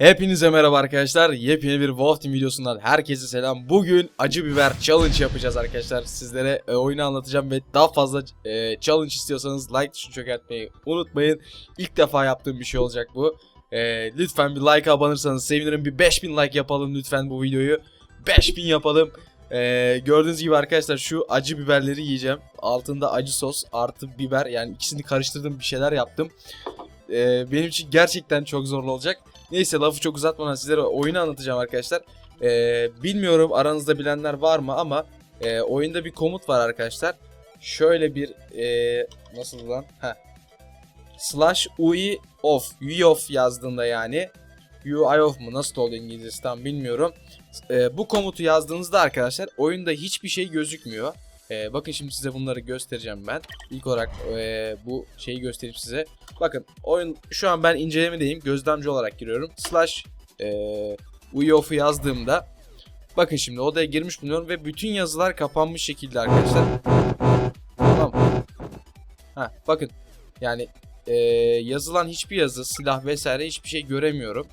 Hepinize merhaba arkadaşlar. Yepyeni bir Wolf Team videosundan herkese selam. Bugün acı biber challenge yapacağız arkadaşlar. Sizlere e, oyunu anlatacağım ve daha fazla e, challenge istiyorsanız like tuşunu çökertmeyi unutmayın. İlk defa yaptığım bir şey olacak bu. E, lütfen bir like abanırsanız sevinirim. Bir 5000 like yapalım lütfen bu videoyu. 5000 yapalım. E, gördüğünüz gibi arkadaşlar şu acı biberleri yiyeceğim. Altında acı sos artı biber yani ikisini karıştırdım bir şeyler yaptım. E, benim için gerçekten çok zorlu olacak. Neyse lafı çok uzatmadan sizlere oyunu anlatacağım arkadaşlar. Ee, bilmiyorum aranızda bilenler var mı ama e, oyunda bir komut var arkadaşlar. Şöyle bir e, nasıl lan? Heh. Slash UI off, UI off yazdığında yani UI off mu nasıl oldu İngilizcesi tam bilmiyorum. E, bu komutu yazdığınızda arkadaşlar oyunda hiçbir şey gözükmüyor. E, bakın şimdi size bunları göstereceğim ben. İlk olarak e, bu şeyi göstereyim size. Bakın oyun şu an ben incelemedeyim. Gözlemci olarak giriyorum. Slash e, UEOF'u yazdığımda bakın şimdi odaya girmiş bulunuyorum ve bütün yazılar kapanmış şekilde arkadaşlar. Tamam. Ha bakın yani e, yazılan hiçbir yazı, silah vesaire hiçbir şey göremiyorum.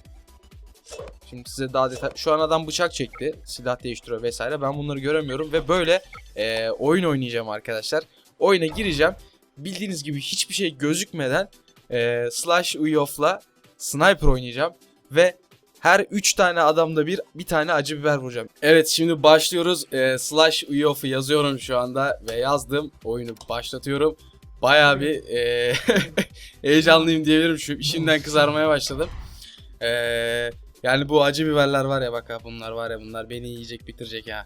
Şimdi size daha detay... Şu an adam bıçak çekti. Silah değiştiriyor vesaire. Ben bunları göremiyorum ve böyle e, oyun oynayacağım arkadaşlar. Oyuna gireceğim. Bildiğiniz gibi hiçbir şey gözükmeden e, Slash Uyoff'la Sniper oynayacağım. Ve her 3 tane adamda bir bir tane acı biber vuracağım. Evet şimdi başlıyoruz. E, Slash Uyoff'u yazıyorum şu anda ve yazdım. Oyunu başlatıyorum. Bayağı bir e, heyecanlıyım diyebilirim. Şu işimden kızarmaya başladım. E, yani bu acı biberler var ya bak ha bunlar var ya bunlar beni yiyecek bitirecek ha.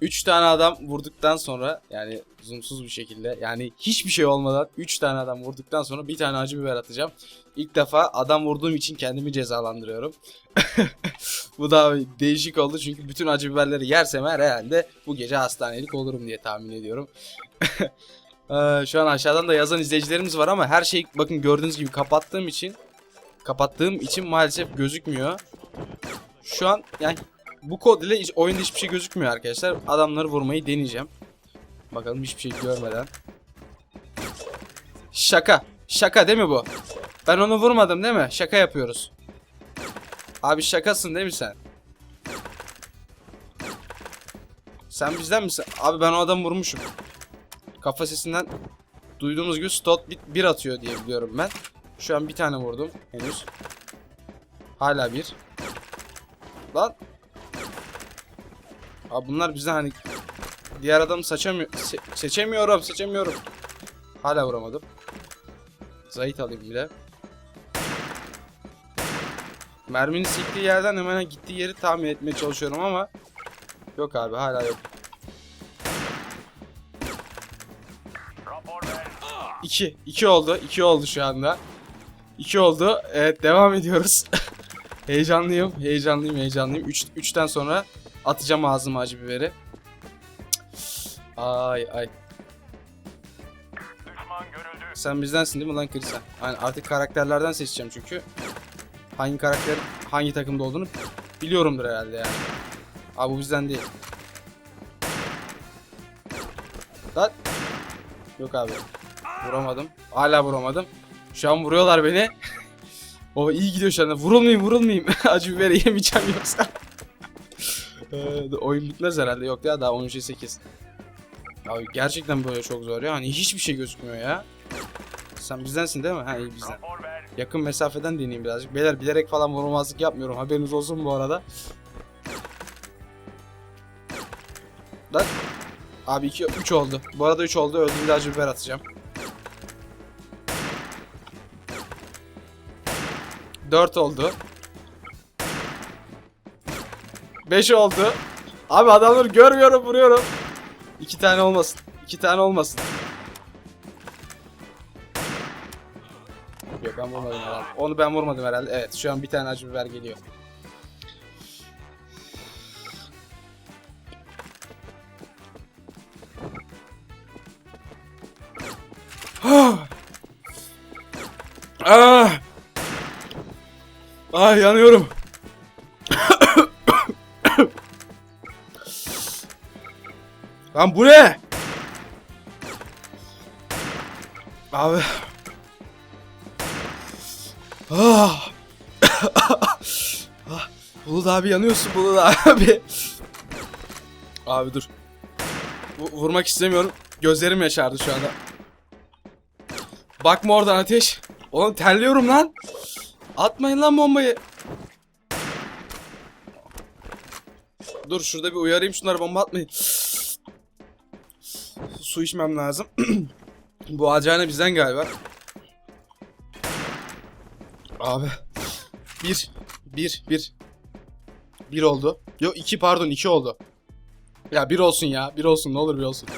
3 tane adam vurduktan sonra yani zoomsuz bir şekilde yani hiçbir şey olmadan 3 tane adam vurduktan sonra bir tane acı biber atacağım. İlk defa adam vurduğum için kendimi cezalandırıyorum. bu da değişik oldu çünkü bütün acı biberleri yersem eğer herhalde bu gece hastanelik olurum diye tahmin ediyorum. Ee, Şu an aşağıdan da yazan izleyicilerimiz var ama her şey bakın gördüğünüz gibi kapattığım için kapattığım için maalesef gözükmüyor. Şu an yani bu kod ile hiç, oyunda hiçbir şey gözükmüyor arkadaşlar. Adamları vurmayı deneyeceğim. Bakalım hiçbir şey görmeden. Şaka. Şaka değil mi bu? Ben onu vurmadım değil mi? Şaka yapıyoruz. Abi şakasın değil mi sen? Sen bizden misin? Abi ben o adamı vurmuşum. Kafa sesinden duyduğumuz gibi stot bir, atıyor diye biliyorum ben. Şu an bir tane vurdum henüz. Hala bir. Lan. Abi bunlar bizden hani diğer adamı seçemiyor se- seçemiyorum seçemiyorum. Hala vuramadım. Zayit alayım bir de. Merminin siktiği yerden hemen gittiği yeri tahmin etmeye çalışıyorum ama yok abi hala yok. İki. iki oldu. iki oldu şu anda. İki oldu. Evet devam ediyoruz. heyecanlıyım. Heyecanlıyım. Heyecanlıyım. Üç, üçten sonra atacağım ağzıma acı biberi. Ay ay. Sen bizdensin değil mi lan Krisen? Yani artık karakterlerden seçeceğim çünkü. Hangi karakter hangi takımda olduğunu biliyorumdur herhalde yani. Abi bu bizden değil. Lan. Yok abi. Vuramadım. Hala vuramadım. Şu an vuruyorlar beni. o iyi gidiyor şu anda. Vurulmayayım vurulmayayım. Acı biberi yemeyeceğim yoksa. Ee, oyun bitmez herhalde. Yok ya daha 13'e 8. Abi gerçekten böyle çok zor ya. Hani hiçbir şey gözükmüyor ya. Sen bizdensin değil mi? Ha iyi bizden. Yakın mesafeden deneyeyim birazcık. Beyler bilerek falan vurulmazlık yapmıyorum. Haberiniz olsun bu arada. Lan. Abi 2 3 oldu. Bu arada 3 oldu. Öldüğümde acı biber atacağım. 4 oldu. 5 oldu. Abi adamları görmüyorum vuruyorum. 2 tane olmasın. 2 tane olmasın. Yok ben vurmadım herhalde. Onu ben vurmadım herhalde. Evet şu an bir tane acı biber geliyor. Ah! Ah yanıyorum. Lan bu ne? Abi. Ah. Bulut abi yanıyorsun Bulut abi. Abi dur. Bu, vurmak istemiyorum. Gözlerim yaşardı şu anda. Bakma oradan ateş. Oğlum terliyorum lan. Atmayın lan bombayı. Dur şurada bir uyarayım şunları bomba atmayın. Su içmem lazım. Bu acayip bizden galiba. Abi. Bir. Bir. Bir. Bir oldu. Yok iki pardon iki oldu. Ya bir olsun ya. Bir olsun ne olur bir olsun.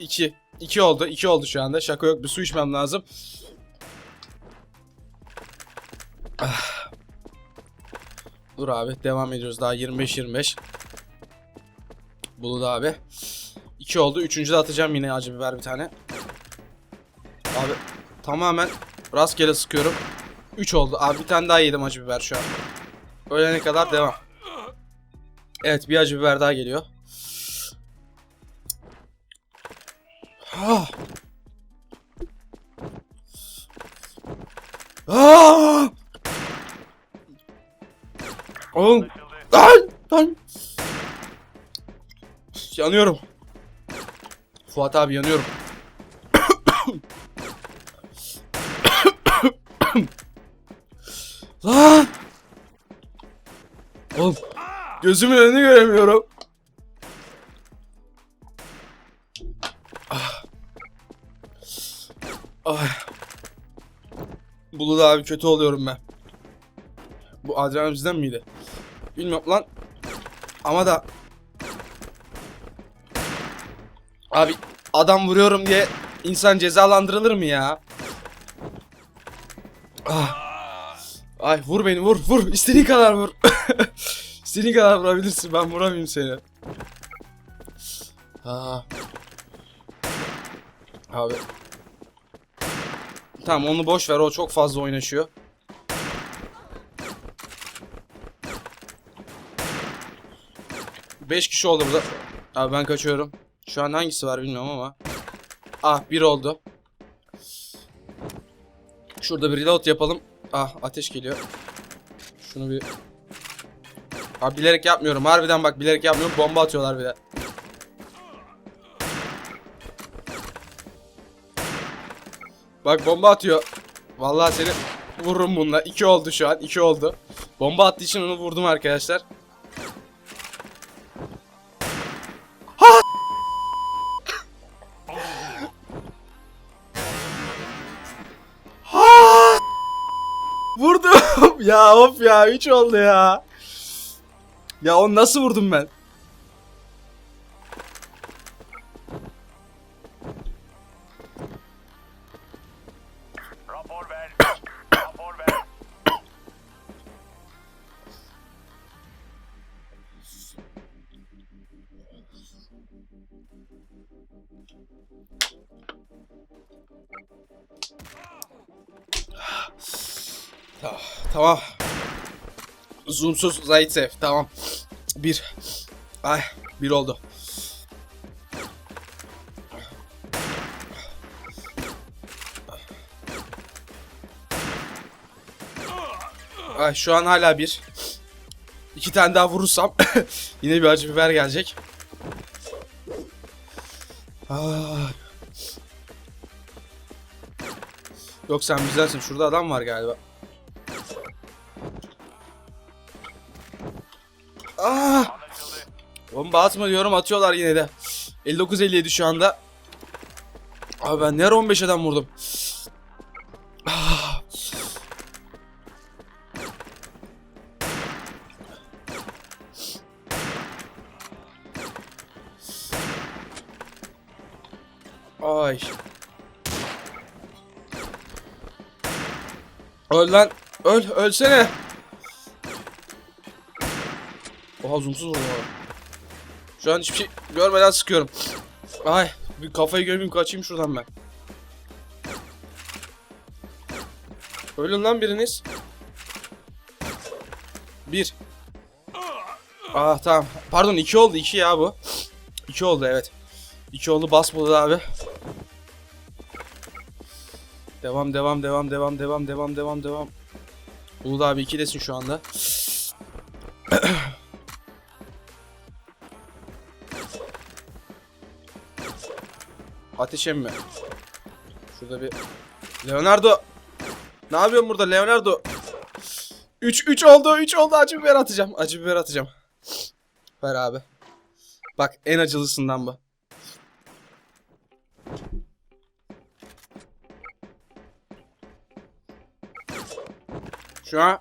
İki. İki oldu. iki oldu şu anda. Şaka yok. Bir su içmem lazım. Ah. Dur abi. Devam ediyoruz. Daha 25-25. Bulut abi. 2 oldu. Üçüncü de atacağım yine acı biber bir tane. Abi tamamen rastgele sıkıyorum. 3 oldu. Abi bir tane daha yedim acı biber şu an. Ölene kadar devam. Evet bir acı biber daha geliyor. Ah. Ah. Oğlum. Lan. Lan. Yanıyorum. Fuat abi yanıyorum. Lan! Oğlum gözümün önünü göremiyorum. Bulut abi kötü oluyorum ben. Bu Adrian bizden miydi? Bilmiyorum lan. Ama da Abi adam vuruyorum diye insan cezalandırılır mı ya? Ah. Ay vur beni vur vur istediğin kadar vur. istediğin kadar vurabilirsin ben vuramayayım seni. Aa. Abi. Tamam onu boş ver o çok fazla oynaşıyor. Beş kişi oldu burada. Abi ben kaçıyorum. Şu an hangisi var bilmiyorum ama. Ah bir oldu. Şurada bir reload yapalım. Ah ateş geliyor. Şunu bir... Abi bilerek yapmıyorum. Harbiden bak bilerek yapmıyorum. Bomba atıyorlar bir de. Bak bomba atıyor. Vallahi seni vururum bununla. İki oldu şu an. iki oldu. Bomba attığı için onu vurdum arkadaşlar. Vurdum. ya of ya 3 oldu ya. Ya onu nasıl vurdum ben? Tamam. Tamam. Zoomsuz Zaitsev. Tamam. Bir. Ay. Bir oldu. Ay şu an hala bir. İki tane daha vurursam yine bir acı biber gelecek. Ah. Yok sen bizdensin. Şurada adam var galiba. Ah! Anlaşıldı. Bomba atma diyorum atıyorlar yine de. 59-57 şu anda. Abi ben nereye 15 adam vurdum. Ah! Öl lan. Öl. Ölsene. Oha zoomsuz abi. Şu an hiçbir şey görmeden sıkıyorum. Ay bir kafayı gömeyim kaçayım şuradan ben. Ölün lan biriniz. Bir. Ah tamam. Pardon iki oldu iki ya bu. İki oldu evet. İki oldu basmadı abi. Devam devam devam devam devam devam devam devam. Uludağ abi 2'desin şu anda. Ateş emme. Şurada bir Leonardo. Ne yapıyorsun burada Leonardo? 3 3 oldu. 3 oldu. Acı biber atacağım. Acı biber atacağım. Ver abi. Bak en acılısından bu. Şu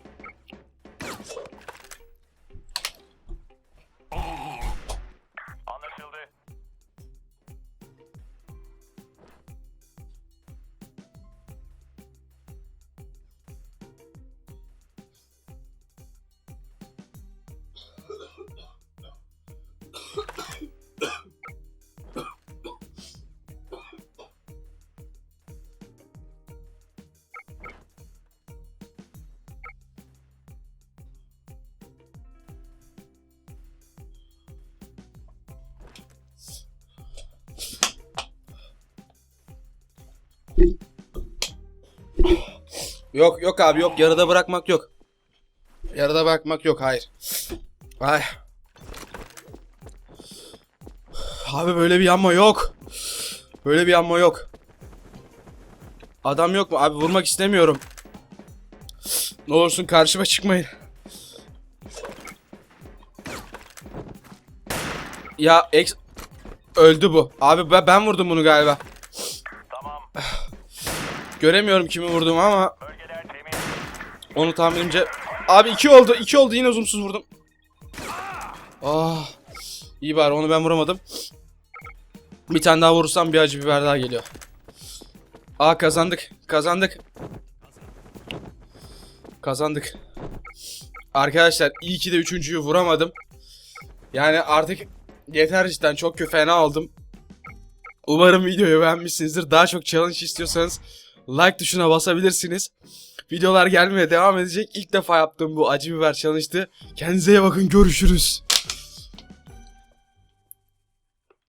Yok yok abi yok yarıda bırakmak yok. Yarıda bırakmak yok hayır. Ay. Abi böyle bir yanma yok. Böyle bir yanma yok. Adam yok mu? Abi vurmak istemiyorum. Ne olursun karşıma çıkmayın. Ya ex öldü bu. Abi ben, ben vurdum bunu galiba. Göremiyorum kimi vurdum ama. Onu tahminimce... Abi iki oldu. iki oldu. Yine uzumsuz vurdum. Ah. İyi bari onu ben vuramadım. Bir tane daha vurursam bir acı biber daha geliyor. Aa kazandık. Kazandık. Kazandık. Arkadaşlar iyi ki de üçüncüyü vuramadım. Yani artık yeter cidden çok fena oldum. Umarım videoyu beğenmişsinizdir. Daha çok challenge istiyorsanız like tuşuna basabilirsiniz. Videolar gelmeye devam edecek. İlk defa yaptığım bu acı biber challenge'tı. Kendinize iyi bakın. Görüşürüz.